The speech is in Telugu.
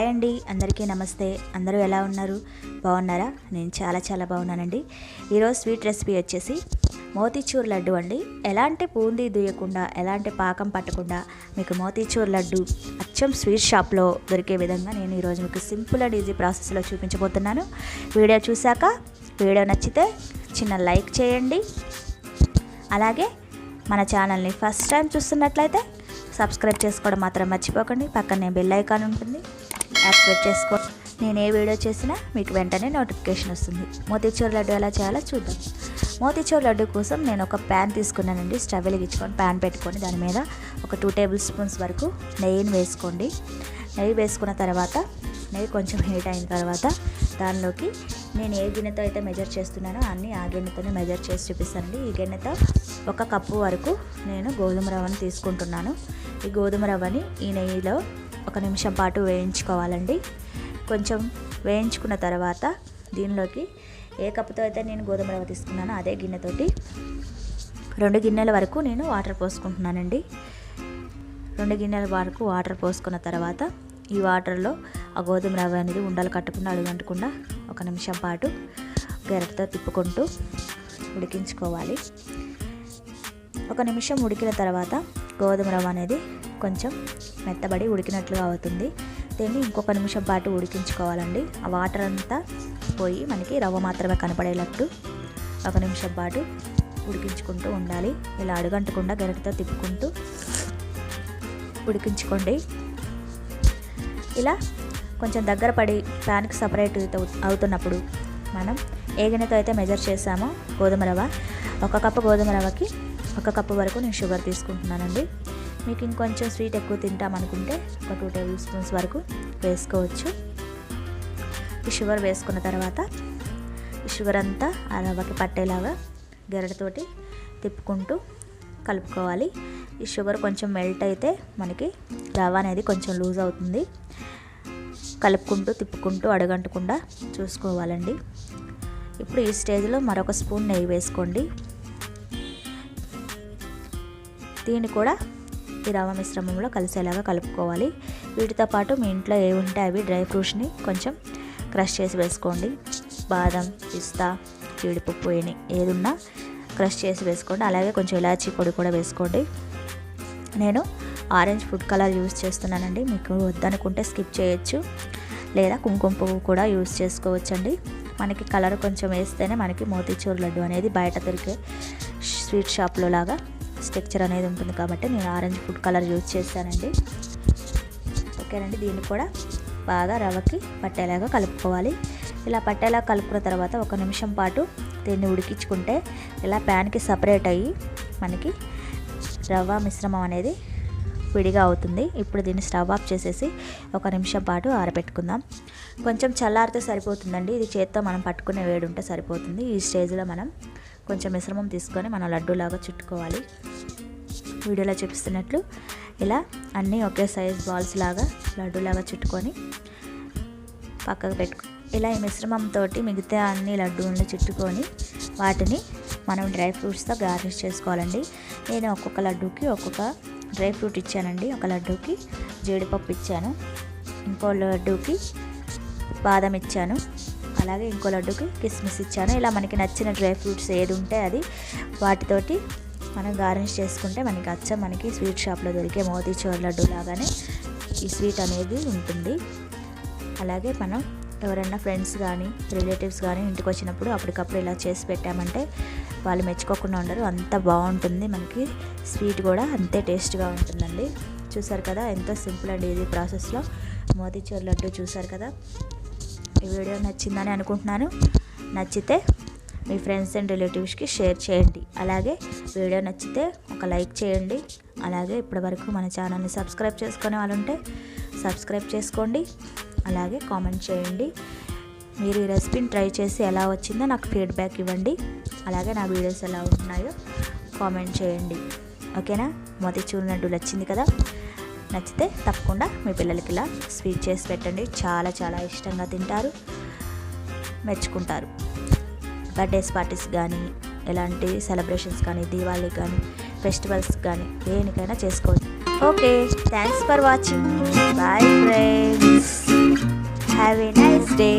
హాయ్ అండి. అందరికీ నమస్తే. అందరూ ఎలా ఉన్నారు? బాగున్నారా? నేను చాలా చాలా బాగున్నానండి. ఈరోజు స్వీట్ రెసిపీ వచ్చేసి మోతీచూర్ లడ్డు అండి. ఎలాంటి బూందీ దుయ్యకుండా ఎలాంటి పాకం పట్టకుండా మీకు మోతీచూర్ లడ్డు అచ్చం స్వీట్ షాప్లో దొరికే విధంగా నేను ఈరోజు మీకు సింపుల్ అండ్ ఈజీ ప్రాసెస్లో చూపించబోతున్నాను. వీడియో చూశాక వీడియో నచ్చితే చిన్న లైక్ చేయండి. అలాగే మన ఛానల్ని ఫస్ట్ టైం చూస్తున్నట్లయితే సబ్స్క్రైబ్ చేసుకోవడం మాత్రం మర్చిపోకండి. పక్కనే బెల్ ఐకాన్ ఉంటుంది. యాక్టివేట్ చేసుకో. నేను ఏ వీడియో చేసినా మీకు వెంటనే నోటిఫికేషన్ వస్తుంది. మోతీచూర్ లడ్డు ఎలా చేయాలో చూద్దాం. మోతీచూర్ లడ్డు కోసం నేను ఒక ప్యాన్ తీసుకున్నానండి. స్టవ్ వెలిగించుకొని ప్యాన్ పెట్టుకొని దాని మీద ఒక టూ టేబుల్ స్పూన్స్ వరకు నెయ్యిని వేసుకోండి. నెయ్యి వేసుకున్న తర్వాత నెయ్యి కొంచెం హీట్ అయిన తర్వాత దానిలోకి నేను ఏ గిన్నెతో అయితే మెజర్ చేస్తున్నానో అన్నీ ఆ గిన్నెతోనే మెజర్ చేసి చూపిస్తానండి. ఈ గిన్నెతో ఒక కప్పు వరకు నేను గోధుమ రవ్వను తీసుకుంటున్నాను. ఈ గోధుమ రవ్వని ఈ నెయ్యిలో ఒక నిమిషం పాటు వేయించుకోవాలండి. కొంచెం వేయించుకున్న తర్వాత దీనిలోకి ఏ కప్పుతో అయితే నేను గోధుమ రవ్వ తీసుకున్నానో అదే గిన్నెతోటి రెండు గిన్నెల వరకు నేను వాటర్ పోసుకుంటున్నానండి. రెండు గిన్నెల వరకు వాటర్ పోసుకున్న తర్వాత ఈ వాటర్లో ఆ గోధుమ రవ్వ అనేది ఉండలు కట్టకుండా అడుగంటకుండా ఒక నిమిషం పాటు గెరటితో తిప్పుకుంటూ ఉడికించుకోవాలి. ఒక నిమిషం ఉడికిన తర్వాత గోధుమ రవ్వ అనేది కొంచెం మెత్తబడి ఉడికినట్లుగా అవుతుంది. దీన్ని ఇంకొక నిమిషం పాటు ఉడికించుకోవాలండి. ఆ వాటర్ అంతా పోయి మనకి రవ్వ మాత్రమే కనపడేటట్టు ఒక నిమిషం పాటు ఉడికించుకుంటూ ఉండాలి. ఇలా అడుగంటకుండా గరిటతో తిప్పుకుంటూ ఉడికించుకోండి. ఇలా కొంచెం దగ్గర పడి ప్యాన్కి సపరేట్ అవుతున్నప్పుడు మనం ఏ గిన్నెతో అయితే మెజర్ చేసామో గోధుమ రవ్వ ఒక కప్పు గోధుమ రవ్వకి ఒక కప్పు వరకు నేను షుగర్ తీసుకుంటున్నానండి. మీకు ఇంకొంచెం స్వీట్ ఎక్కువ తింటామనుకుంటే ఒక టూ టేబుల్ స్పూన్స్ వరకు వేసుకోవచ్చు. ఈ షుగర్ వేసుకున్న తర్వాత ఈ షుగర్ అంతా ఆ రవ్వకి పట్టేలాగా గెరటతోటి తిప్పుకుంటూ కలుపుకోవాలి. ఈ షుగర్ కొంచెం మెల్ట్ అయితే మనకి రవ్వ అనేది కొంచెం లూజ్ అవుతుంది. కలుపుకుంటూ తిప్పుకుంటూ అడగంటకుండా చూసుకోవాలండి. ఇప్పుడు ఈ స్టేజ్లో మరొక స్పూన్ నెయ్యి వేసుకోండి. దీన్ని కూడా ఈ రవ్వ మిశ్రమంలో కలిసేలాగా కలుపుకోవాలి. వీటితో పాటు మీ ఇంట్లో ఏ ఉంటే అవి డ్రై ఫ్రూట్స్ని కొంచెం క్రష్ చేసి వేసుకోండి. బాదం పిస్తా జీడిపప్పు ఏని ఏదున్నా క్రష్ చేసి వేసుకోండి. అలాగే కొంచెం ఇలాచీ పొడి కూడా వేసుకోండి. నేను ఆరెంజ్ ఫుడ్ కలర్ యూస్ చేస్తున్నానండి. మీకు వద్దనుకుంటే స్కిప్ చేయొచ్చు. లేదా కుంకుమ పువ్వు కూడా యూస్ చేసుకోవచ్చండి. మనకి కలర్ కొంచెం వేస్తేనే మనకి మోతీచూర్ లడ్డు అనేది బయట దొరికే స్వీట్ షాప్లో లాగా స్ట్రక్చర్ అనేది ఉంటుంది కాబట్టి నేను ఆరెంజ్ ఫుడ్ కలర్ యూజ్ చేస్తానండి. ఓకేనండి దీన్ని కూడా బాగా రవ్వకి పట్టేలాగా కలుపుకోవాలి. ఇలా పట్టేలా కలుపుకున్న తర్వాత ఒక నిమిషం పాటు దీన్ని ఉడికించుకుంటే ఇలా ప్యాన్కి సపరేట్ అయ్యి మనకి రవ్వ మిశ్రమం అనేది విడిగా అవుతుంది. ఇప్పుడు దీన్ని స్టవ్ ఆఫ్ చేసేసి ఒక నిమిషం పాటు ఆరబెట్టుకుందాం. కొంచెం చల్లారితే సరిపోతుందండి. ఇది చేత్తో మనం పట్టుకునే వేడి ఉంటే సరిపోతుంది. ఈ స్టేజ్లో మనం కొంచెం మిశ్రమం తీసుకొని మనం లడ్డూలాగా చుట్టుకోవాలి. వీడియోలో చూపిస్తున్నట్లు ఇలా అన్నీ ఒకే సైజ్ బాల్స్ లాగా లడ్డూలాగా చుట్టుకొని పక్కకు పెట్టుకో ఇలా ఈ మిశ్రమంతో మిగతా అన్ని లడ్డూలను చుట్టుకొని వాటిని మనం డ్రై ఫ్రూట్స్తో గార్నిష్ చేసుకోవాలండి. నేను ఒక్కొక్క లడ్డూకి ఒక్కొక్క డ్రై ఫ్రూట్ ఇచ్చానండి. ఒక లడ్డూకి జీడిపప్పు ఇచ్చాను. ఇంకో లడ్డూకి బాదం ఇచ్చాను. అలాగే ఇంకో లడ్డుకి కిస్మిస్ ఇచ్చాను. ఇలా మనకి నచ్చిన డ్రై ఫ్రూట్స్ ఏది ఉంటే అది వాటితోటి మనం గార్నిష్ చేసుకుంటే మనకి అచ్చ మనకి స్వీట్ షాప్లో దొరికే మోతీచూర్ లడ్డు లాగానే ఈ స్వీట్ అనేది ఉంటుంది. అలాగే మనం ఎవరైనా ఫ్రెండ్స్ కానీ రిలేటివ్స్ కానీ ఇంటికి వచ్చినప్పుడు అప్పటికప్పుడు ఇలా చేసి పెట్టామంటే వాళ్ళు మెచ్చుకోకుండా ఉండరు. అంత బాగుంటుంది మనకి స్వీట్ కూడా అంతే టేస్ట్గా ఉంటుందండి. చూసారు కదా ఎంతో సింపుల్ అండ్ ఈజీ ప్రాసెస్లో. మోతీచూర్ లడ్డు చూసారు కదా? ఈ వీడియో నచ్చిందని అనుకుంటున్నాను. నచ్చితే మీ ఫ్రెండ్స్ అండ్ రిలేటివ్స్కి షేర్ చేయండి. అలాగే వీడియో నచ్చితే ఒక లైక్ చేయండి. అలాగే ఇప్పటివరకు మన ఛానల్ని సబ్స్క్రైబ్ చేసుకునే వాళ్ళు ఉంటే సబ్స్క్రైబ్ చేసుకోండి. అలాగే కామెంట్ చేయండి. మీరు ఈ రెసిపీని ట్రై చేసి ఎలా వచ్చిందో నాకు ఫీడ్బ్యాక్ ఇవ్వండి. అలాగే నా వీడియోస్ ఎలా ఉంటున్నాయో కామెంట్ చేయండి. ఓకేనా? మొదటి చూడనట్టు నచ్చింది కదా? నచ్చితే తప్పకుండా మీ పిల్లలకి ఇలా స్వీట్ చేసి పెట్టండి. చాలా చాలా ఇష్టంగా తింటారు మెచ్చుకుంటారు. బర్త్డేస్ పార్టీస్ కానీ ఎలాంటి సెలబ్రేషన్స్ కానీ దీవాళీ కానీ ఫెస్టివల్స్ కానీ దేనికైనా చేసుకోవచ్చు. Okay thanks for watching. Bye friends. Have a nice day.